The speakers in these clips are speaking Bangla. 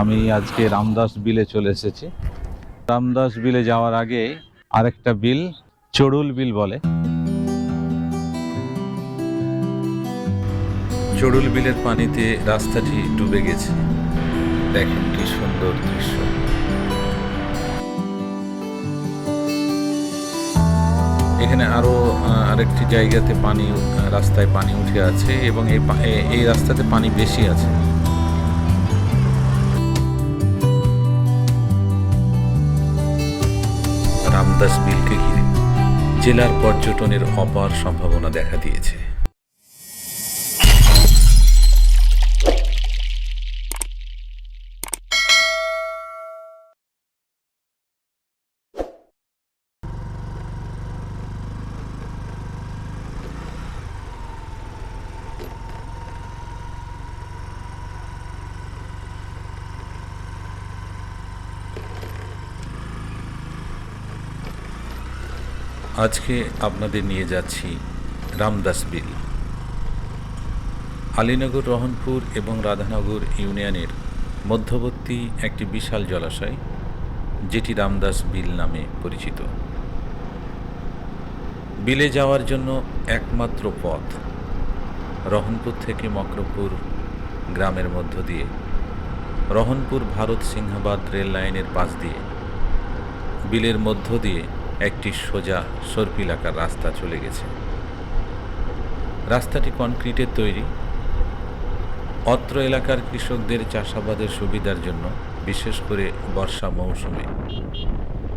আমি আজকে রামদাস বিলে চলে এসেছি। রামদাস বিলে যাওয়ার আগে আরেকটা বিল চড়ুল বিল বলে। চড়ুল বিলের পানিতে রাস্তাটি ডুবে গেছে। দেখেন কি সুন্দর দৃশ্য। এখানে আরও আহ, আরেকটি জায়গাতে পানি রাস্তায় পানি উঠে আছে এবং এই এই রাস্তাতে পানি বেশি আছে। রামদাস বিলকে ঘিরে। জেলার পর্যটনের অপার সম্ভাবনা দেখা দিয়েছে। আজকে আপনাদের নিয়ে যাচ্ছি রামদাস বিল। আলীনগর, রহনপুর এবং রাধানগর ইউনিয়নের মধ্যবর্তী একটি বিশাল জলাশয়, যেটি রামদাস বিল নামে পরিচিত। বিলে যাওয়ার জন্য একমাত্র পথ, রহনপুর থেকে মকরপুর গ্রামের মধ্য দিয়ে। রহনপুর ভারত সিংহাবাদ রেল লাইনের পাশ দিয়ে, বিলের মধ্য দিয়ে একটি সোজা সর্পিলাকার রাস্তা চলে গেছে। রাস্তাটি কনক্রিটের তৈরি। অত্র এলাকার কৃষকদের চাষাবাদের সুবিধার জন্য, বিশেষ করে বর্ষা মৌসুমে,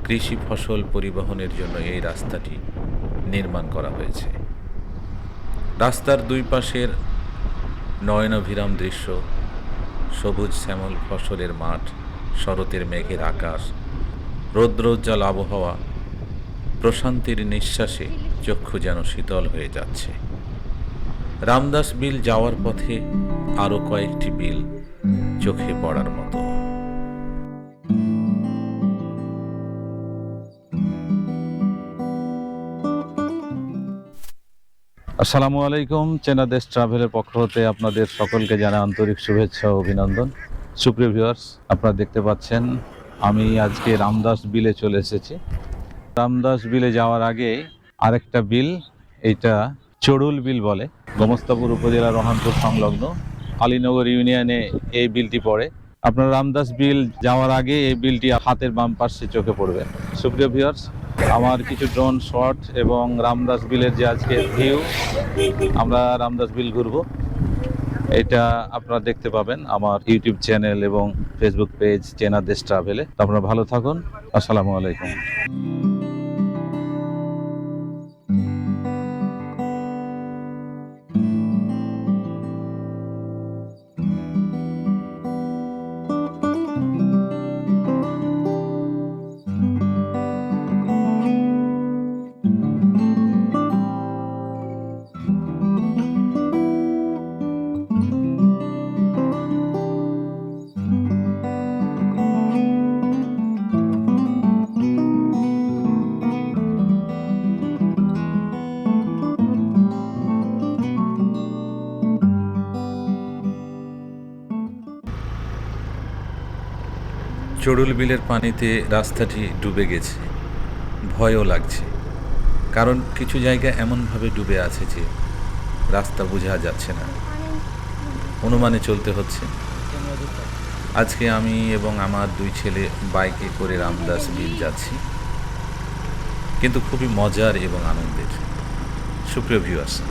কৃষি ফসল পরিবহনের জন্য এই রাস্তাটি নির্মাণ করা হয়েছে। রাস্তার দুই পাশের নয়নভিরাম দৃশ্য, সবুজ শ্যামল ফসলের মাঠ, শরতের মেঘের আকাশ, রৌদ্রোজ্জ্বল আবহাওয়া প্রশান্তির নিঃশ্বাসে চক্ষু যেন শীতল হয়ে যাচ্ছে। রামদাস বিল যাওয়ার পথে আরও কয়েকটি বিল চোখে পড়ার মতো। আসসালামু আলাইকুম, চেনা দেশ ট্রাভেলের পক্ষ হতে আপনাদের সকলকে জানা আন্তরিক শুভেচ্ছা ও অভিনন্দন। সুপ্রিয় ভিউয়ার্স, আপনারা দেখতে পাচ্ছেন, আমি আজকে রামদাস বিলে চলে এসেছি। রামদাস বিলে যাওয়ার আগে আরেকটা বিল, এইটা চড়ুল বিল বলে, গোমস্তাপুর উপজেলা রহনপুর সংলগ্ন আলীনগর ইউনিয়নে এই বিলটি পড়ে। আপনার রামদাস বিল যাওয়ার আগে এই বিলটি হাতের বাম পাশে চোখে পড়বে। সুপ্রিয় ভিউয়ার্স, আমার কিছু ড্রোন শট এবং রামদাস বিলের যে আজকে ভিউ, আমরা রামদাস বিল ঘুরবো। এটা আপনারা দেখতে পাবেন আমার ইউটিউব চ্যানেল এবং ফেসবুক পেজ, চেনা দেশ ট্রাভেলে। আপনারা ভালো থাকুন। আসসালামু আলাইকুম। চড়ুল বিলের পানিতে রাস্তাটি ডুবে গেছে। ভয়ও লাগছে। কারণ কিছু জায়গা এমনভাবে ডুবে আছে যে রাস্তা বোঝা যাচ্ছে না। অনুমানে চলতে হচ্ছে। আজকে আমি এবং আমার দুই ছেলে বাইকে করে রামদাস বিল যাচ্ছি। কিন্তু খুবই মজার এবং আনন্দের। সুপ্রিয় ভিউয়ার্স,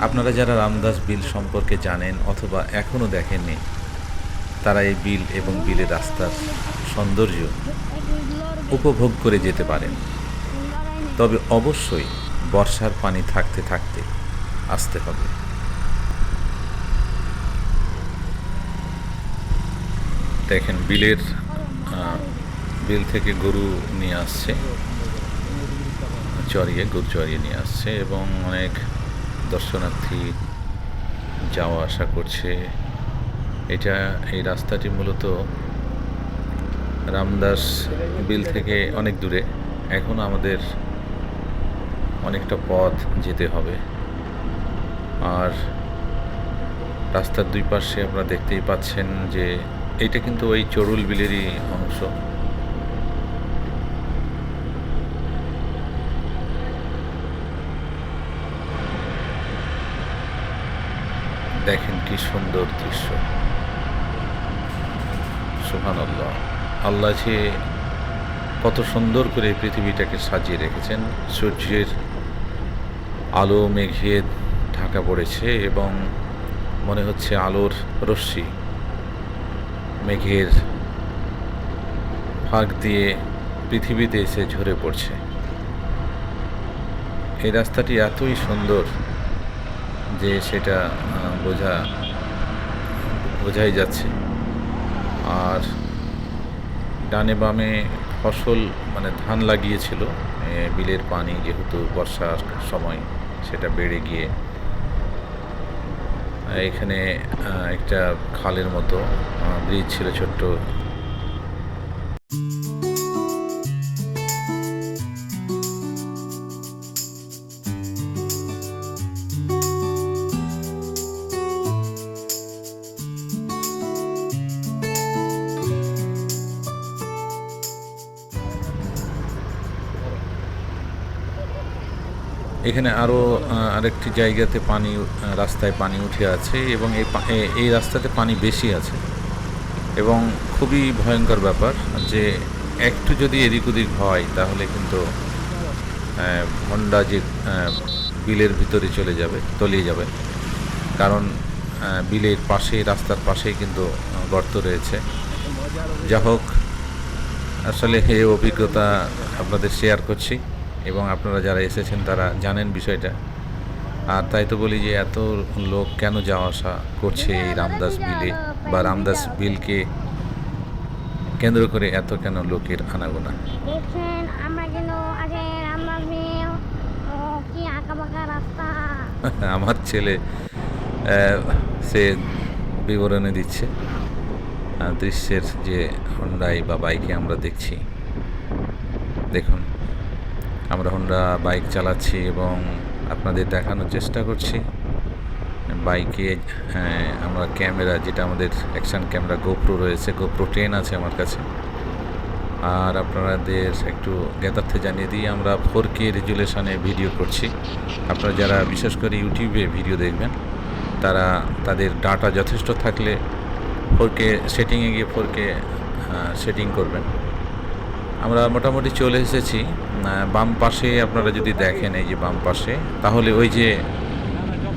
আপনারা যারা রামদাস বিল সম্পর্কে জানেন অথবা এখনও দেখেননি তারা এই বিল এবং বিলের রাস্তার সৌন্দর্য উপভোগ করে যেতে পারেন। তবে অবশ্যই বর্ষার পানি থাকতে থাকতে আসতে হবে। দেখেন বিলের বিল থেকে গরু নিয়ে আসছে, চড়িয়ে, গরু চড়িয়ে নিয়ে আসছে এবং অনেক দর্শনার্থী যাওয়া আসা করছে। এটা এই রাস্তাটি মূলত রামদাস বিল থেকে অনেক দূরে। এখন আমাদের অনেকটা পথ যেতে হবে। আর রাস্তার দুই পাশে আপনারা দেখতেই পাচ্ছেন যে এটা কিন্তু ওই চরুল বিলেরই অংশ। দেখেন কি সুন্দর দৃশ্য। সুহান আল্লাহ আল্লাহ যে কত সুন্দর করে পৃথিবীটাকে সাজিয়ে রেখেছেন। সূর্যের আলো, মেঘে ঢাকা পড়েছে এবং মনে হচ্ছে আলোর রশ্মি মেঘের ফাঁক দিয়ে পৃথিবীতে এসে ঝরে পড়ছে। এই রাস্তাটি এতই সুন্দর যে সেটা বোঝা, বোঝাই যাচ্ছে। আর ডানে বামে ফসল মানে ধান লাগিয়েছিল। বিলের পানি যেহেতু বর্ষার সময়, সেটা বেড়ে গিয়ে, এখানে একটা খালের মতো ব্রিজ ছিল ছোট্ট এখানে আরও আরেকটি জায়গাতে পানি রাস্তায় পানি উঠে আছে এবং এই এই রাস্তাতে পানি বেশি আছে। এবং খুবই ভয়ঙ্কর ব্যাপার যে একটু যদি এদিক ওদিক হয় তাহলে কিন্তু হন্ডা যে বিলের ভিতরে চলে যাবে, তলিয়ে যাবে। কারণ বিলের পাশে, রাস্তার পাশেই কিন্তু গর্ত রয়েছে। যা হোক আসলে এই অভিজ্ঞতা আপনাদের শেয়ার করছি। এবং আপনারা যারা এসেছেন তারা জানেন বিষয়টা। আর তাই তো বলি যে এত লোক কেন যাওয়া আসা করছে এই রামদাস বিলে বা রামদাস বিলকে কেন্দ্র করে এত কেন লোকের আনাগোনা? আমরা ছেলে সে বিবরণে দিচ্ছে দৃশ্যের যে হন্ডাই বা বাইকে আমরা দেখছি। দেখুন। আমরা হন্ডা বাইক চালাচ্ছি এবং আপনাদের দেখানোর চেষ্টা করছি। বাইকে আমরা ক্যামেরা যেটা আমাদের অ্যাকশন ক্যামেরা গোপ্রো রয়েছে গোপ্রো টেন আছে আমার কাছে। আর আপনাদের একটু জ্ঞাতার্থে জানিয়ে দিই, আমরা ফোর কে রেজুলেশনে ভিডিও করছি। আপনারা যারা বিশেষ করে ইউটিউবে ভিডিও দেখবেন, তারা, তাদের ডাটা যথেষ্ট থাকলে ফোর কে সেটিংয়ে গিয়ে ফোর কে সেটিং করবেন। আমরা মোটামুটি চলে এসেছি। বাম পাশে আপনারা যদি দেখেন এই যে বাম পাশে, তাহলে ওই যে,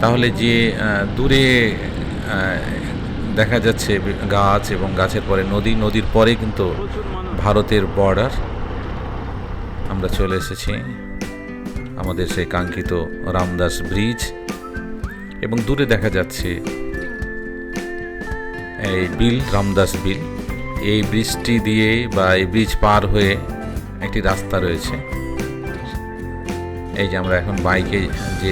তাহলে যে দূরে দেখা যাচ্ছে গাছ এবং গাছের পরে নদী, নদীর পরে কিন্তু ভারতের বর্ডার আমরা চলে এসেছি আমাদের সেই কাঙ্ক্ষিত রামদাস ব্রিজ এবং দূরে দেখা যাচ্ছে এই বিল, রামদাস বিল। এই ব্রিজটি দিয়ে বা এই ব্রিজ পার হয়ে একটি রাস্তা রয়েছে। এই যে আমরা এখন বাইকে যে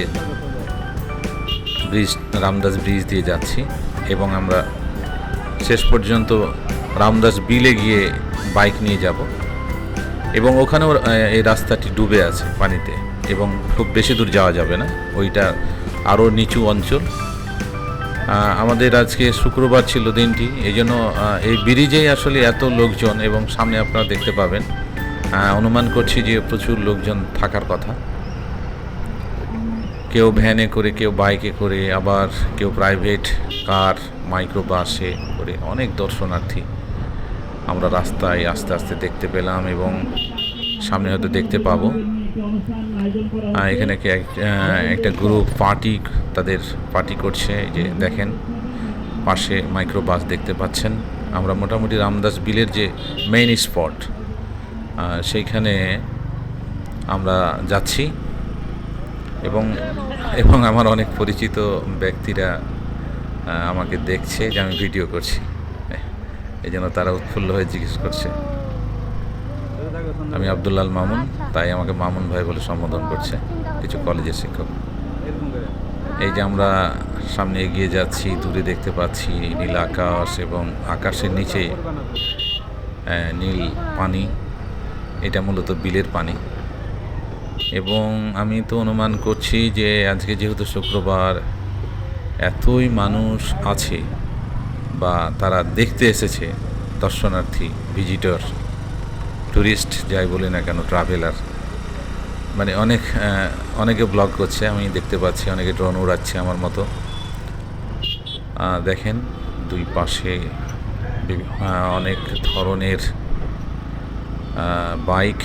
ব্রিজ, রামদাস ব্রিজ দিয়ে যাচ্ছি এবং আমরা শেষ পর্যন্ত রামদাস বিলে গিয়ে বাইক নিয়ে যাব এবং ওখানেও এই রাস্তাটি ডুবে আছে পানিতে এবং খুব বেশি দূর যাওয়া যাবে না। ওইটা আরও নিচু অঞ্চল। আমাদের আজকে শুক্রবার ছিল দিনটি এই জন্য এই ব্রিজেই আসলে এত লোকজন এবং সামনে আপনারা দেখতে পাবেন। অনুমান করছি যে প্রচুর লোকজন থাকার কথা। কেউ ভ্যানে করে, কেউ বাইকে করে, আবার কেউ প্রাইভেট কার মাইক্রো বাসে করে অনেক দর্শনার্থী আমরা রাস্তায় আস্তে আস্তে দেখতে পেলাম এবং সামনে হয়তো দেখতে পাবো। এখানে একটা গ্রুপ পার্টি তাদের পার্টি করছে যে দেখেন, পাশে মাইক্রো বাস দেখতে পাচ্ছেন। আমরা মোটামুটি রামদাস বিলের যে মেইন স্পট সেইখানে আমরা যাচ্ছি এবং এবং আমার অনেক পরিচিত ব্যক্তিরা আমাকে দেখছে যে আমি ভিডিও করছি। এই জন্য তারা উৎফুল্ল হয়ে জিজ্ঞেস করছে। আমি আবদুল্লাল মামুন, তাই আমাকে মামুন ভাই বলে সম্বোধন করছে কিছু কলেজের শিক্ষক। এই যে আমরা সামনে এগিয়ে যাচ্ছি, দূরে দেখতে পাচ্ছি নীল আকাশ এবং আকাশের নিচে নীল পানি। এটা মূলত বিলের পানি। এবং আমি তো অনুমান করছি যে আজকে যেহেতু শুক্রবার, এতই মানুষ আছে বা তারা দেখতে এসেছে দর্শনার্থী ভিজিটর ট্যুরিস্ট যাই বলি না কেন ট্রাভেলার মানে অনেক অনেকে ব্লগ করছে, আমি দেখতে পাচ্ছি, অনেকে ড্রোন উড়াচ্ছে আমার মতো। দেখেন, দুই পাশে অনেক ধরনের বাইক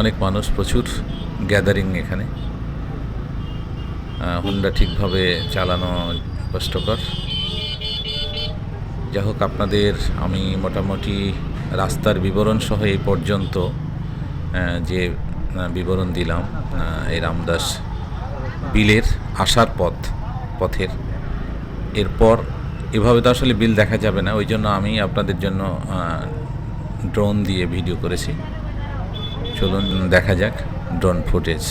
অনেক মানুষ প্রচুর গ্যাদারিং এখানে। হুন্ডা ঠিকভাবে চালানো কষ্টকর। যাই হোক, আপনাদের আমি মোটামুটি রাস্তার বিবরণ সহ এই পর্যন্ত যে বিবরণ দিলাম এই রামদাস বিলের আসার পথ, পথের। এরপর এভাবে তো আসলে বিল দেখা যাবে না, ওই জন্য আমি আপনাদের জন্য ড্রোন দিয়ে ভিডিও করেছি। চলুন দেখা যাক ড্রোন ফুটেজ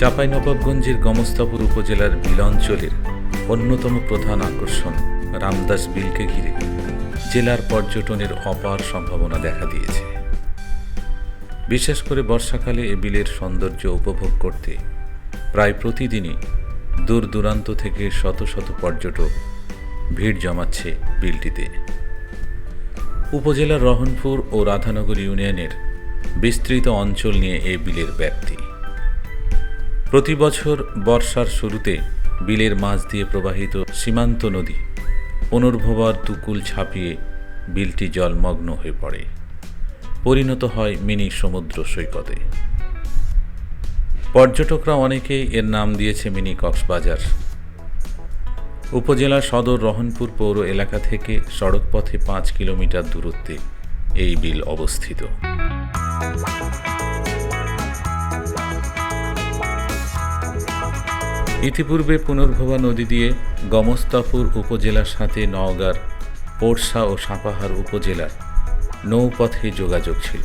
চাঁপাইনবাবগঞ্জের গমস্তাপুর উপজেলার বিল অঞ্চলের অন্যতম প্রধান আকর্ষণ রামদাস বিলকে ঘিরে জেলার পর্যটনের অপার সম্ভাবনা দেখা দিয়েছে। বিশেষ করে বর্ষাকালে এ বিলের সৌন্দর্য উপভোগ করতে প্রায় প্রতিদিনই দূর দূরান্ত থেকে শত শত পর্যটক ভিড় জমাচ্ছে বিলটিতে। উপজেলার রহনপুর ও রাধানগর ইউনিয়নের বিস্তৃত অঞ্চল নিয়ে এই বিলের ব্যাপ্তি। প্রতি বছর বর্ষার শুরুতে বিলের মাঝ দিয়ে প্রবাহিত সীমান্ত নদী পুনর্ভবার তুকুল ছাপিয়ে বিলটি জলমগ্ন হয়ে পড়ে। পরিণত হয় মিনি সমুদ্র সৈকতে। পর্যটকরা অনেকেই এর নাম দিয়েছে মিনি কক্সবাজার। উপজেলা সদর রহনপুর পৌর এলাকা থেকে সড়কপথে পাঁচ কিলোমিটার দূরত্বে এই বিল অবস্থিত। ইতিপূর্বে পুনর্ভবা নদী দিয়ে গমস্তাপুর উপজেলার সাথে নওগাঁর পোরশা ও সাপাহার উপজেলার নৌপথে যোগাযোগ ছিল।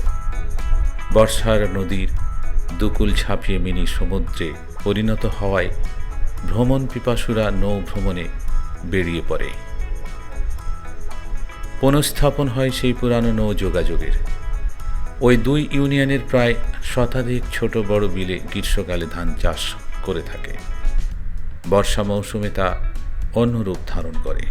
বর্ষার নদীর দুকুল ছাপিয়ে মিনি সমুদ্রে পরিণত হওয়ায় ভ্রমণ পিপাসুরা নৌ ভ্রমণে বেরিয়ে পড়ে। পুনঃস্থাপন হয় সেই পুরানো নৌ যোগাযোগের। ওই দুই ইউনিয়নের প্রায় শতাধিক ছোট বড় বিলে গ্রীষ্মকালে ধান চাষ করে থাকে। বর্ষা মৌসুমে তা অন্য রূপ ধারণ করে।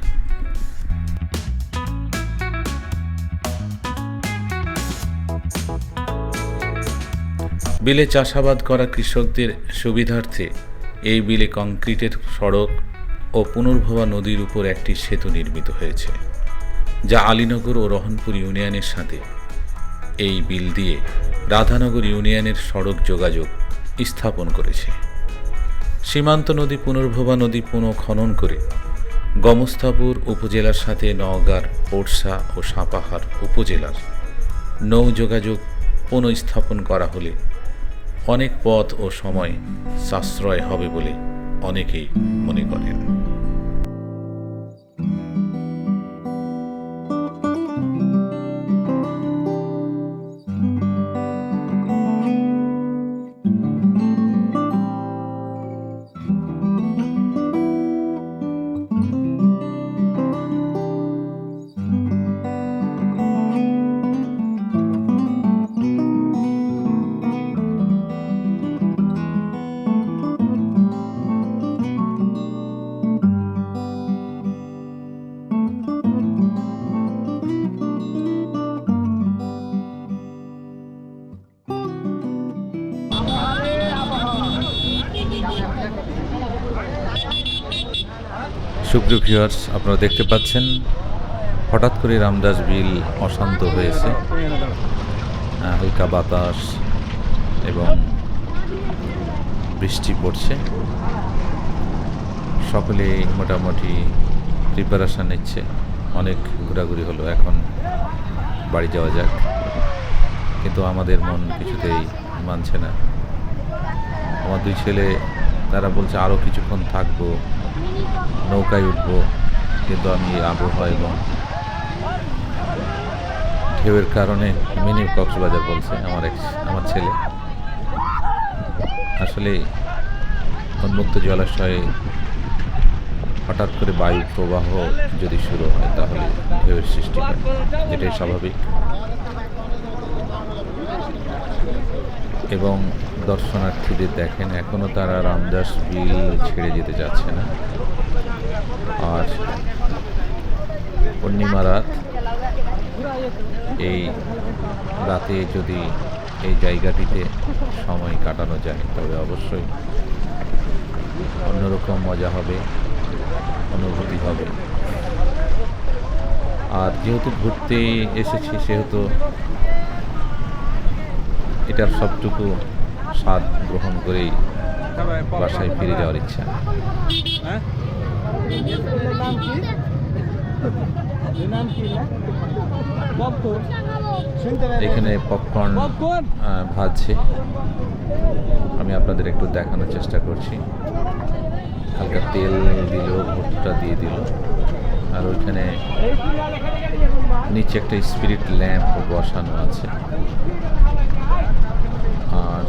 বিলে চাষাবাদ করা কৃষকদের সুবিধার্থে এই বিলে কংক্রিটের সড়ক ও পুনর্ভবা নদীর উপর একটি সেতু নির্মিত হয়েছে, যা আলীনগর ও রহনপুর ইউনিয়নের সাথে। এই বিল দিয়ে রাধানগর ইউনিয়নের সড়ক যোগাযোগ স্থাপন করেছে। সীমান্ত নদী পুনর্ভবা নদী পুনঃ খনন করে গমস্থাপুর উপজেলার সাথে নওগাঁর ওরসা ও সাপাহার উপজেলার নৌ যোগাযোগ পুনঃস্থাপন করা হলে অনেক পথ ও সময় সাশ্রয় হবে বলে অনেকেই মনে করেন। সুপ্রিয় ভিউয়ার্স আপনারা দেখতে পাচ্ছেন, হঠাৎ করে রামদাস বিল অশান্ত হয়েছে। হালকা বাতাস এবং বৃষ্টি পড়ছে। সকলেই মোটামুটি প্রিপারেশান নিচ্ছে। অনেক ঘোরাঘুরি হলো, এখন বাড়ি যাওয়া যাক। কিন্তু আমাদের মন কিছুতেই মানছে না। আমার দুই ছেলে, তারা বলছে আরও কিছুক্ষণ থাকব। নৌকায় উঠবো, কিন্তু আমি আবহাওয়া এবং ঢেউয়ের কারণে মিনি কক্সবাজার বলছে আমার এক, আমার ছেলে। আসলে উন্মুক্ত জলাশয়ে হঠাৎ করে বায়ু প্রবাহ যদি শুরু হয়, তাহলে ঢেউয়ের সৃষ্টি হয়। যেটাই স্বাভাবিক। এবং দর্শনার্থীদের দেখেন এখনও তারা রামদাস বিল ছেড়ে যেতে যাচ্ছে না। আর পূর্ণিমা রাত, এই রাতে যদি এই জায়গাটিতে সময় কাটানো যায়, তবে অবশ্যই অন্যরকম মজা হবে, অনুভূতি হবে। আর যেহেতু ঘুরতে এসেছি, সেহেতু এটার সবটুকু স্বাদ গ্রহণ করেই বাসায় ফিরে যাওয়ার ইচ্ছা। হ্যাঁ? এখানে পপকর্ন ভাজছে। আমি আপনাদের একটু দেখানোর চেষ্টা করছি। হালকা তেল দিল ভুট্টা দিয়ে দিল। আর ওইখানে নিচে একটা স্পিরিট ল্যাম্প বসানো আছে আর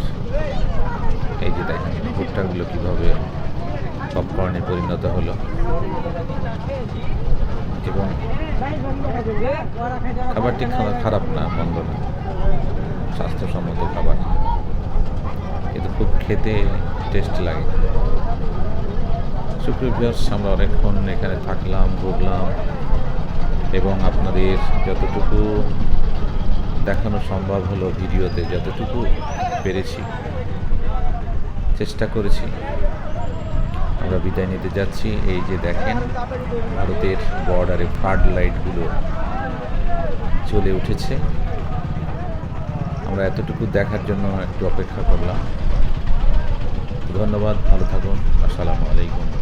এই যে দেখেন, ভুট্টাগুলো কীভাবে পপকর্নে পরিণত হলো। এবং খাবারটি খারাপ না, মন্দ না, স্বাস্থ্যসম্মত খাবার। কিন্তু খুব খেতে টেস্ট লাগে। সুপ্রিয় ভিউয়ার্স, আমরা অনেকক্ষণ এখানে থাকলাম, ঘুরলাম, এবং আপনাদের যতটুকু দেখানো সম্ভব হলো, ভিডিওতে যতটুকু পেরেছি। চেষ্টা করেছি। আমরা বিদায় নিতে যাচ্ছি। এই যে দেখেন, ভারতের বর্ডারে ফ্লাড লাইটগুলো চলে উঠেছে। আমরা এতটুকু দেখার জন্য একটু অপেক্ষা করলাম। ধন্যবাদ, ভালো থাকুন। আসসালামু আলাইকুম।